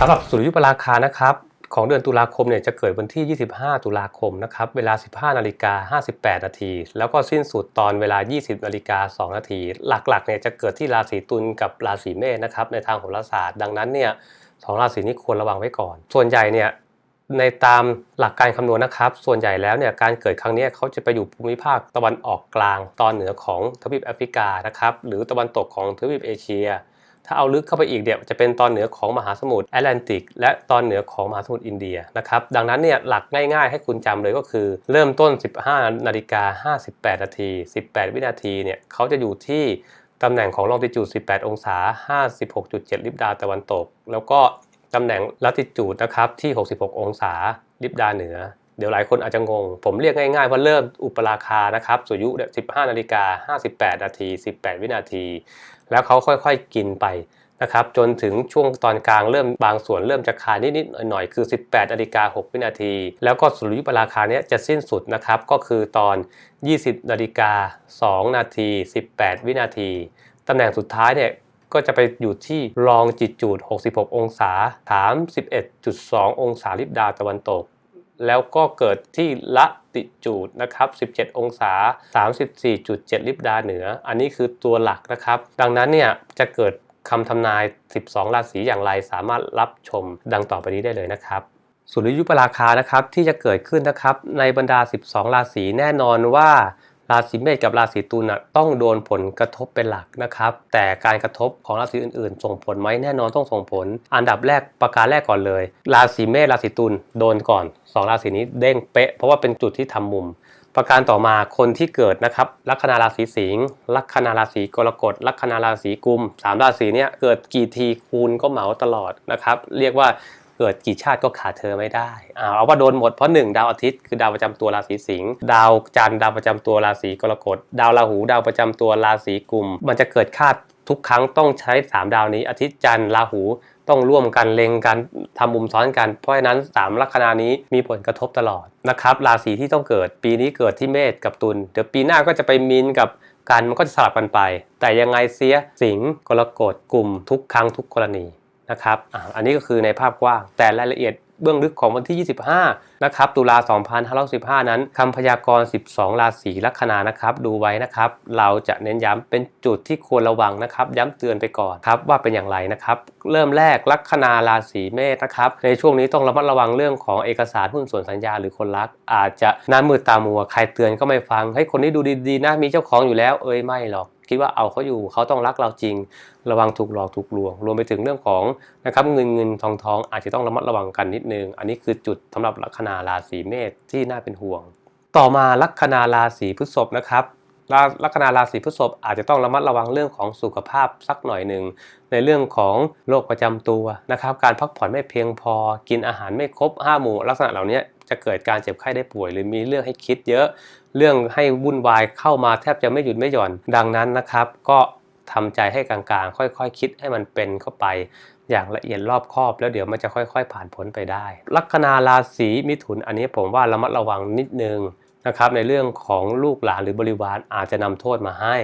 สำหรับสุริยุปราคานะครับของเดือนตุลาคมเนี่ยจะเกิดวันที่ 25 ตุลาคมนะครับเวลา 15นาฬิกา58 นาที แล้วก็สิ้นสุดตอนเวลา 20นาฬิกา2นาที หลักๆเนี่ยจะเกิดที่ราศีตุลกับราศีเมษนะครับในทางโหราศาสตร์ดังนั้นเนี่ยสองราศีนี้ควรระวังไว้ก่อน ส่วนใหญ่เนี่ยในตามหลักการคำนวณนะครับ ส่วนใหญ่แล้วเนี่ยการเกิดครั้งนี้เขาจะไปอยู่ภูมิภาคตะวันออกกลาง ตอนเหนือของทวีปแอฟริกานะครับหรือตะวันตกของทวีปเอเชีย ถ้าเอาลึกเข้าไปอีกเนี่ยจะเป็นตอนเหนือของมหาสมุทรแอตแลนติก และตอนเหนือของมหาสมุทรอินเดียนะครับดังนั้นเนี่ยหลักง่ายๆ ให้คุณจำเลยก็คือ เริ่มต้น 15 นาฬิกา 58 นาที 18 วินาทีเนี่ยเขาจะอยู่ที่ตำแหน่งของลองติจูด 18 องศา 56.7 ลิบดาตะวันตก แล้วก็ตำแหน่งลัติจูดนะครับที่ 66 องศา ลิบดาเหนือ เดี๋ยวหลายคนอาจจะงง ผมเรียกง่ายๆว่าเริ่มอุปราคานะครับสุยุเนี่ย15 นาฬิกา 58 นาที 18 วินาที แล้วเขาค่อยๆกินไปนะครับจนถึงช่วงตอนกลางเริ่มบางส่วนเริ่มจะคายนิดๆหน่อยๆคือ 18นาฬิกา6วินาที แล้วก็สุริยุปราคาเนี้ยจะสิ้นสุดนะครับก็คือตอน 20นาฬิกา2นาที 18 วินาทีตำแหน่งสุดท้ายเนี่ยก็จะไปอยู่ที่รองจิตจูด 66 องศา 31.2 องศาลิบดาตะวันตก แล้วก็เกิดที่ละติจูดนะครับ 17 องศา 34.7 ลิบดาเหนือ อันนี้คือตัวหลักนะครับ ดังนั้นเนี่ยจะเกิดคำทำนาย 12 ราศีอย่างไรสามารถรับชมดังต่อไปนี้ได้เลยนะครับสุริยุปราคานะครับที่จะเกิดขึ้นนะครับในบรรดา 12 ราศีแน่นอนว่า ราศีเมษกับราศีตุลน่ะต้องโดนผลกระทบเป็นหลักนะครับ แต่การกระทบของราศีอื่นๆ ส่งผลไหมแน่นอนต้องส่งผล อันดับแรกประการแรกก่อนเลย ราศีเมษราศีตุลโดนก่อนสองราศีนี้เด้งเป๊ะ เพราะว่าเป็นจุดที่ทำมุม ประการต่อมาคนที่เกิดนะครับลัคนาราศีสิงห์ลัคนาราศีกรกฎลัคนาราศีกุมสามราศีเนี้ยเกิดกี่ทีคูณก็เหมาตลอดนะครับ เรียกว่า เกิดกี่ชาติก็ขาดเธอไม่ได้เอาว่าโดนหมดเพราะหนึ่งดาวอาทิตย์คือดาวประจำตัวราศีสิงห์ดาวจันทร์ดาวประจำตัวราศีกรกฎดาวราหูดาวประจำตัวราศีกุม มันจะเกิดคาดทุกครั้งต้องใช้ 3 ดาวนี้ อาทิตย์จันทร์ราหูต้องร่วมกันเล็งกันทำมุมซ้อนกัน เพราะฉะนั้น 3 ลัคนานี้มีผลกระทบตลอดนะครับราศีที่ต้องเกิดปีนี้เกิดที่เมษกับตุลเดี๋ยวปีหน้าก็จะไปมีนกับกันมันก็จะสลับกันไป แต่ยังไงเสียสิงห์กรกฎกลุ่มทุกครั้งทุกกรณี นะครับอันนี้ก็คือในภาพกว้าง แต่รายละเอียดเบื้องลึกของวันที่ 25 นะครับ ตุลา 2565นั้นคำพยากรณ์ 12 ราศีลัคนานะครับ ดูไว้นะครับ เราจะเน้นย้ำเป็นจุดที่ควรระวังนะครับ ย้ำเตือนไปก่อนครับว่าเป็นอย่างไรนะครับ เริ่มแรกลัคนาราศีเมษนะครับ ในช่วงนี้ต้องระมัดระวังเรื่องของเอกสารหุ้นส่วนสัญญาหรือคนรัก อาจจะน้ามืดตามัว ใครเตือนก็ไม่ฟัง ให้คนนี้ดูดีๆนะ มีเจ้าของอยู่แล้ว เอ้ยไม่หรอก คิดว่าเอาเขาอยู่เขาต้องรักเราจริง ระวังถูกหลอกถูกลวง รวมไปถึงเรื่องของนะครับเงินเงินทองทองอาจจะต้องระมัดระวังกันนิดนึง อันนี้คือจุดสำหรับลัคนาราศีเมษที่น่าเป็นห่วง ต่อมาลัคนาราศีพฤษภนะครับลัคนาราศีพฤษภอาจจะต้องระมัดระวังเรื่องของสุขภาพสักหน่อยหนึ่งในเรื่องของโรคประจำตัวนะครับ การพักผ่อนไม่เพียงพอ กินอาหารไม่ครบห้าหมู่ลักษณะเหล่านี้ จะเกิดการเจ็บไข้ได้ป่วย หรือมีเรื่องให้คิดเยอะ เรื่องให้วุ่นวายเข้ามาแทบจะไม่หยุดไม่หย่อนดังนั้นนะครับ ก็ทำใจให้กลางๆ ค่อยๆคคิดให้มันเป็นเข้าไป อย่างละเอียดรอบคอบ แล้วเดี๋ยวมันจะค่อย ๆ ผ่านพ้นไปได้ ลัคนาราศีมิถุนอันนี้ผมว่าระมัดระวังนิดนึงนะครับในเรื่องของลูกหลานหรือบริวารอาจจะนำโทษมาให้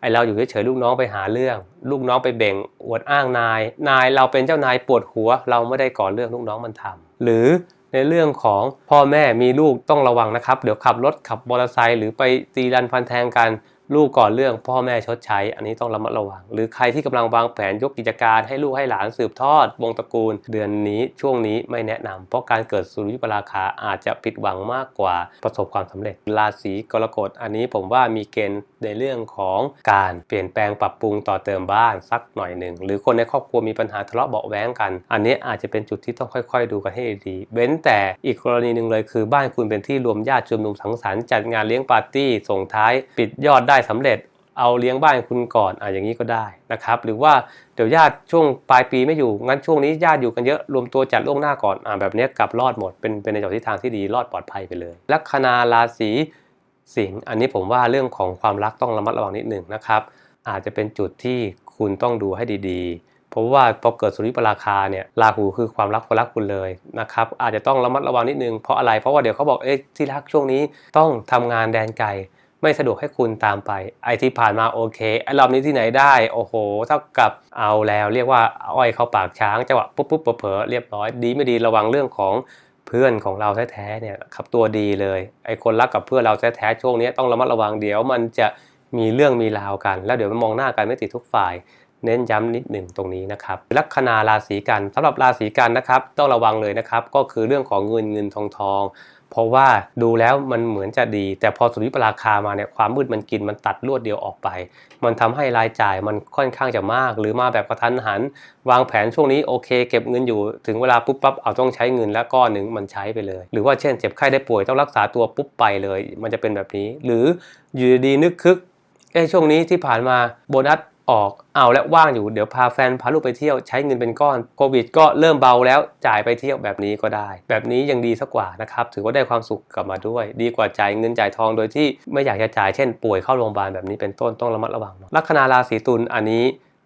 ไอเราอยู่เฉยๆลูกน้องไปหาเรื่อง ลูกน้องไปเบ่งอวดอ้างนาย นายเราเป็นเจ้านายปวดหัว เราไม่ได้ก่อเรื่องลูกน้องมันทำหรือ ในเรื่องของพ่อแม่มีลูกต้องระวังนะครับ เดี๋ยวขับรถขับมอเตอร์ไซค์หรือไปตีรันพันแทงกัน ลูกก่อนเรื่องพ่อแม่ชดใช้ อันนี้ต้องระมัดระวัง หรือใครที่กำลังวางแผนยกกิจการให้ลูกให้หลานสืบทอด วงตระกูล เดือนนี้ช่วงนี้ไม่แนะนำเพราะการเกิดสุริยุปราคาอาจจะผิดหวังมากกว่าประสบความสำเร็จ ราศีกรกฎอันนี้ผมว่ามีเกณฑ์ในเรื่องของการเปลี่ยนแปลงปรับปรุงต่อเติมบ้านสักหน่อยหนึ่งหรือคนในครอบครัวมีปัญหาทะเลาะเบาแว้งกัน อันนี้อาจจะเป็นจุดที่ต้องค่อย ๆ ดูกันให้ดีเว้นแต่อีกกรณีหนึ่งเลยคือ บ้านคุณเป็นที่รวมญาติชุมนุมสังสรรค์จัดงานเลี้ยงปาร์ตี้ส่งท้าย ปิดยอดได้สำเร็จเอาเลี้ยงบ้านคุณก่อนอะอย่างนี้ก็ได้นะครับ หรือว่าเดี๋ยวญาติช่วงปลายปีไม่อยู่งั้นช่วงนี้ญาติอยู่กันเยอะรวมตัวจัดล่วงหน้าก่อนอะแบบนี้กลับรอดหมดเป็นเป็นในทิศทางที่ดีรอดปลอดภัยไปเลย ลัคนาราศีสิงห์อันนี้ผมว่าเรื่องของความรักต้องระมัดระวังนิดหนึ่งนะครับ อาจจะเป็นจุดที่คุณต้องดูให้ดีๆ เพราะว่าพอเกิดสุริปราคาเนี่ยราหูคือความรักคนรักคุณเลยนะครับอาจจะต้องระมัดระวังนิดนึงเพราะอะไรเพราะว่าเดี๋ยวเขาบอกเอ๊ะที่รักช่วงนี้ต้องทำงานแดนไกล ไม่สะดวกให้คุณตามไป ไอที่ผ่านมาโอเคไอรอบนี้ที่ไหนได้โอ้โห เท่ากับเอาแล้ว เรียกว่าอ้อยเข้าปากช้างจังหวะปุ๊บปุ๊บเผลอเรียบร้อย ดีไม่ดีระวังเรื่องของเพื่อนของเราแท้ๆเนี่ยครับตัวดีเลยไอคนรักกับเพื่อนเราแท้ๆช่วงนี้ต้องระมัดระวังเดี๋ยวมันจะมีเรื่องมีราวกัน แล้วเดี๋ยวมันมองหน้ากันไม่ติดทุกฝ่าย เน้นย้ำนิดหนึ่งตรงนี้นะครับลัคนาราศีกันสำหรับราศีกันนะครับต้องระวังเลยนะครับก็คือเรื่องของเงินเงินทองทอง เพราะว่าดูแล้วมันเหมือนจะดี แต่พอสุริยุปราคามาเนี่ยความมืดมันกินมันตัดรวดเดียวออกไป มันทำให้รายจ่ายมันค่อนข้างจะมาก หรือมาแบบกระทันหัน วางแผนช่วงนี้โอเค เก็บเงินอยู่ถึงเวลาปุ๊บปั๊บเอาต้องใช้เงินแล้วก้อนหนึ่งมันใช้ไปเลย หรือว่าเช่นเจ็บไข้ได้ป่วยต้องรักษาตัวปุ๊บไปเลย มันจะเป็นแบบนี้ หรืออยู่ดีนึกคึกเอ้ช่วงนี้ที่ผ่านมาโบนัส ออกเอาและว่างอยู่เดี๋ยวพาแฟนพาลูกไปเที่ยวใช้เงินเป็นก้อนโควิด ก็เริ่มเบาแล้วจ่ายไปเที่ยวแบบนี้ก็ได้ แบบนี้ยังดีสักกว่านะครับถือว่าได้ความสุขกลับมาด้วย ดีกว่าจ่ายเงินจ่ายทองโดยที่ไม่อยากจะจ่ายเช่น ป่วยเข้าโรงพยาบาลแบบนี้เป็นต้นต้องระมัดระวังเนาะลัคนาราศีตุลอันนี้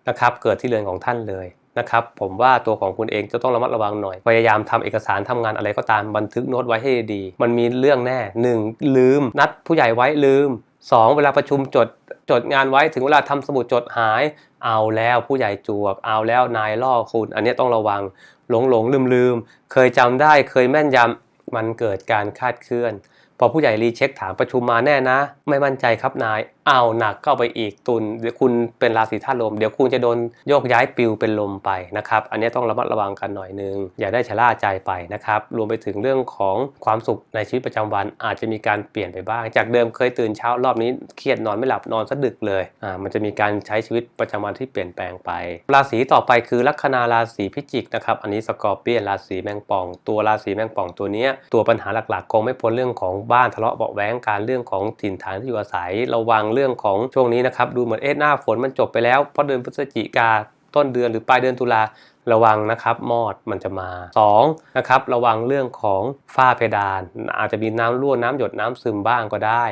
นะครับเกิดที่เรือนของท่านเลยนะครับผมว่าตัวของคุณเองจะต้องระมัดระวังหน่อย พยายามทำเอกสารทำงานอะไรก็ตามบันทึกโน้ตไว้ให้ดี มันมีเรื่องแน่หนึ่งลืม นัดผู้ใหญ่ไว้ลืมสองเวลาประชุมจด จดงานไว้ถึงเวลาทำสมุดจดหายเอาแล้วผู้ใหญ่จวก เอาแล้วนายล่อคุณ อันนี้ต้องระวังหลงหลงลืมลืมเคยจำได้เคยแม่นยำมันเกิดการคาดเคลื่อน พอผู้ใหญ่รีเช็คถามประชุมมาแน่นะ ไม่มั่นใจครับนายเอาหนักเข้าไปอีกตุนเดี๋ยวคุณเป็นราศีธาตุลม เดี๋ยวคุณจะโดนโยกย้ายปิวเป็นลมไปนะครับอันนี้ต้องระมัดระวังกันหน่อยนึง อย่าได้ชะล่าใจไปนะครับรวมไปถึงเรื่องของความสุขในชีวิตประจำวันอาจจะมีการเปลี่ยนไปบ้าง จากเดิมเคยตื่นเช้ารอบนี้เครียดนอนไม่หลับนอนซะดึกเลยอ่ามันจะมีการใช้ชีวิตประจำวันที่เปลี่ยนแปลงไป ราศีต่อไปคือลัคนาราศีพิจิกนะครับอันนี้สกอร์เปียนราศีแมงป่อง ตัวราศีแมงป่องตัวเนี้ยตัวปัญหาหลักๆคงไม่พ้นเรื่องของบ้านทะเลาะเบาแว้งการเรื่องของถิ่นฐานที่อยู่อาศัยระวังเรื่องของช่วงนี้นะครับ ดูเหมือนเอ๊ะหน้าฝนมันจบไปแล้วเพราะเดือนพฤศจิกาต้นเดือนหรือปลายเดือนตุลาระวังนะครับมอดมันจะมา2นะครับระวังเรื่องของฝ้าเพดาน อาจจะมีน้ำรั่วน้ำหยดน้ำซึมบ้างก็ได้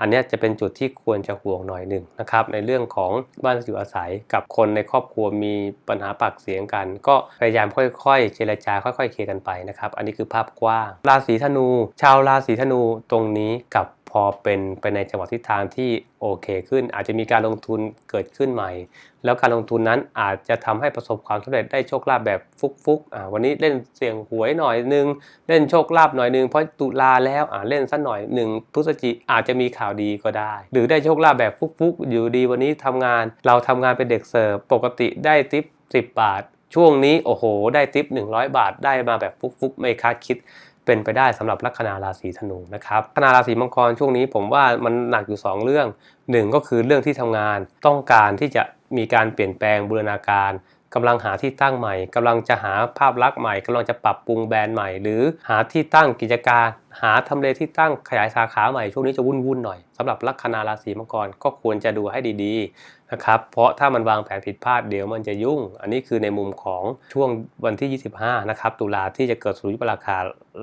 อันนี้จะเป็นจุดที่ควรจะห่วงหน่อยหนึ่งนะครับในเรื่องของบ้านอยู่อาศัยกับคนในครอบครัวมีปัญหาปากเสียงกัน ก็พยายามค่อยๆ เจรจาค่อยๆเคลียร์กันไปนะครับอันนี้คือภาพกว้างราศีธนู ชาวราศีธนูตรงนี้กับ อเป็นไปในจังหวะทิศทางที่โอเคขึ้น อาจจะมีการลงทุนเกิดขึ้นใหม่ แล้วการลงทุนนั้นอาจจะทำให้ประสบความสำเร็จได้โชคลาภแบบฟุกๆวันนี้เล่นเสี่ยงหวยหน่อยนึง เล่นโชคลาภหน่อยนึงเพราะตุลาแล้วเล่นสักหน่อยหนึ่งพฤศจิอาจจะมีข่าวดีก็ได้ หรือได้โชคลาภแบบฟุกๆ อยู่ดีวันนี้ทำงาน เราทำงานเป็นเด็กเสิร์ฟปกติได้ทิป10 บาท ช่วงนี้โอ้โห ได้ทิป100 บาทได้มาแบบฟุกๆ ไม่คาดคิด เป็นไปได้สำหรับลัคนาราศีธนูนะครับลัคนาราศีมังกรช่วงนี้ผมว่ามันหนักอยู่ 2 เรื่องหนึ่งก็คือเรื่องที่ทำงานต้องการที่จะมีการเปลี่ยนแปลงบูรณาการ กำลังหาที่ตั้งใหม่กำลังจะหาภาพลักษณ์ใหม่กำลังจะปรับปรุงแบรนด์ใหม่ หรือหาที่ตั้งกิจการ หาทำเลที่ตั้งขยายสาขาใหม่ช่วงนี้จะวุ่นวุ่นๆหน่อยสำหรับลัคนาราศีมังกรก็ควรจะดูให้ดีๆนะครับเพราะถ้ามันวางแผนผิดพลาดเดี๋ยวมันจะยุ่ง อันนี้คือในมุมของช่วงวันที่ 25 นะครับตุลาที่จะเกิดสุริยุปราคา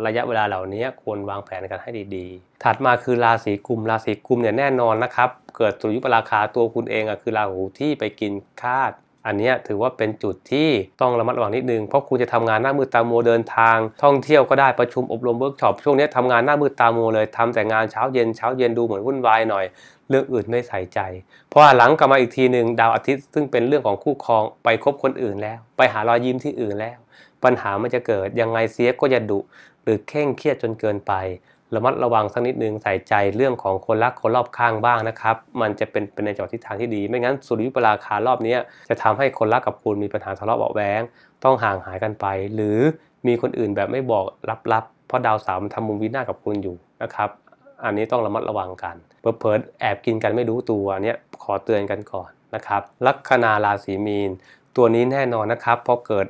ระยะเวลาเหล่านี้ควรวางแผนกันให้ดีๆ ถัดมาคือราศีกุมราศีกุมเนี่ยแน่นอนนะครับเกิดสุริยุปราคาตัวคุณเองอะคือราหูที่ไปกินคาด อันนี้ถือว่าเป็นจุดที่ต้องระมัดระวังนิดนึง เพราะคุณจะทำงานหน้ามืดตาโมเดินทาง ท่องเที่ยวก็ได้ประชุมอบรมเวิร์กช็อปช่วงนี้ยทำงานหน้ามืดตาโมเลยทำแต่งานเช้าเย็นเช้าเย็นดูเหมือนวุ่นวายหน่อย เรื่องอื่นไม่ใส่ใจ เพราะหลังกลับมาอีกทีหนึ่งดาวอาทิตย์ซึ่งเป็นเรื่องของคู่ครองไปคบคนอื่นแล้ว ไปหารอยยิ้มที่อื่นแล้ว ปัญหามันจะเกิดยังไงเสียก็จะดุหรือเคร่งเครียดจนเกินไป ระมัดระวังสักนิดนึงใส่ใจเรื่องของคนรักคนรอบข้างบ้างนะครับ มันจะเป็นเป็นในจังหวะทิศทางที่ดี ไม่งั้นสุริยุปราคารอบนี้จะทำให้คนรักกับคุณมีปัญหาทะเลาะเบาะแว้งต้องห่างหายกันไป หรือมีคนอื่นแบบไม่บอกลับๆ เพราะดาวเสามันทำมุมวินาศกับคุณอยู่นะครับ อันนี้ต้องระมัดระวังกันเผลอๆแอบกินกันไม่รู้ตัวเนี่ยขอเตือนกันก่อนนะครับลัคนาราศีมีน ตัวนี้แน่นอนนะครับพอเกิด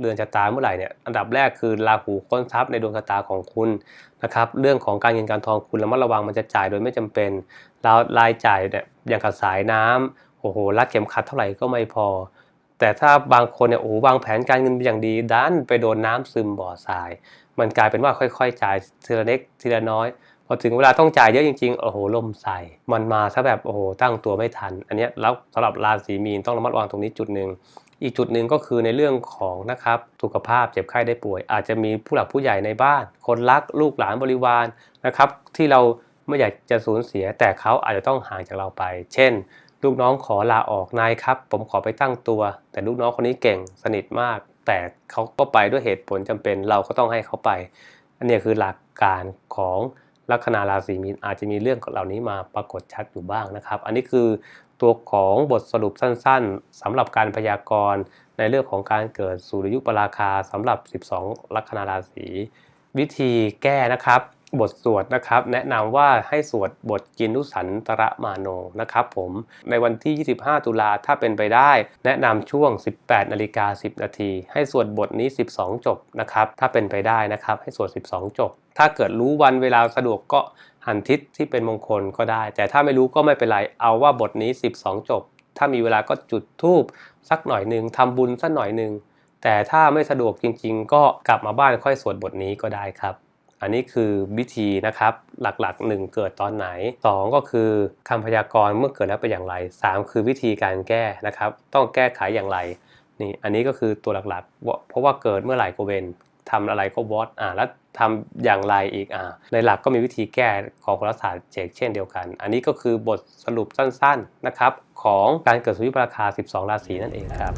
เรือนชะตาเมื่อไหร่เนี่ยอันดับแรกคือราหูค้นทรัพย์ในดวงชะตาของคุณนะครับเรื่องของการเงินการทองคุณระมัดระวังมันจะจ่ายโดยไม่จำเป็นแล้วรายจ่ายเนี่ยอย่างกับสายน้ำโอ้โหรัดเข็มขัดเท่าไหร่ก็ไม่พอ แต่ถ้าบางคนเนี่ยโอ้โหวางแผนการเงินเป็นอย่างดีดันไปโดนน้ำซึมบ่อทราย มันกลายเป็นว่าค่อยๆ จ่ายทีละเล็กทีละน้อยพอถึงเวลาต้องจ่ายเยอะจริงๆ โอ้โหลมใส่ มันมาซะแบบโอ้โหตั้งตัวไม่ทัน อันนี้แล้วสำหรับราศีมีนต้องระมัดระวังตรงนี้จุดหนึ่ง อีกจุดหนึ่งก็คือในเรื่องของนะครับสุขภาพเจ็บไข้ได้ป่วย อาจจะมีผู้หลักผู้ใหญ่ในบ้าน คนรักลูกหลานบริวารนะครับที่เราไม่อยากจะสูญเสีย แต่เขาอาจจะต้องห่างจากเราไป เช่น ลูกน้องขอลาออกนายครับ ผมขอไปตั้งตัว แต่ลูกน้องคนนี้เก่งสนิทมาก แต่เขาก็ไปด้วยเหตุผลจำเป็นเราก็ต้องให้เขาไป อันนี้คือหลักการของลัคนาราศีมีนอาจจะมีเรื่องเหล่านี้มาปรากฏชัดอยู่บ้างนะครับ อันนี้คือ ตัวของบทสรุปสั้นๆสำหรับการพยากรณ์ในเรื่องของการเกิดสุริยุปราคาสำหรับ 12 ลัคนาราศีวิธีแก้นะครับ บทสวดนะครับ แนะนำว่าให้สวดบทกินุสันตระมาโนนะครับ ผมในวันที่ 25 ตุลาถ้าเป็นไปได้ แนะนำช่วง 18นาฬิกา10 นาที ให้สวดบทนี้ 12 จบนะครับถ้าเป็นไปได้นะครับ ให้สวด 12 จบ ถ้าเกิดรู้วันเวลาสะดวกก็หันทิศที่เป็นมงคลก็ได้ แต่ถ้าไม่รู้ก็ไม่เป็นไร เอาว่าบทนี้ 12 จบ ถ้ามีเวลาก็จุดธูปสักหน่อยหนึ่งทำบุญสักหน่อยหนึ่งแต่ถ้าไม่สะดวกจริง ๆ ก็กลับมาบ้านค่อยสวดบทนี้ก็ได้ครับ อันนี้คือวิธีนะครับหลักๆ 1 เกิดตอนไหน 2 ก็คือคำพยากรณ์เมื่อเกิดแล้วเป็นอย่างไร 3 คือวิธีการแก้นะครับ ต้องแก้ไขอย่างไรนี่อันนี้ก็คือตัวหลักๆ เพราะว่าเกิดเมื่อไหร่ก็เวนทำอะไรก็วอตอ่าแล้วทำอย่างไรอีกอ่าในหลักก็มีวิธีแก้ของโหราศาสตร์เชกเช่นเดียวกัน อันนี้ก็คือบทสรุปสั้นๆนะครับของการเกิดสุริยุปราคา 12 ราศีนั่นเองครับ